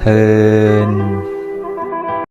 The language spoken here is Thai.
เทิน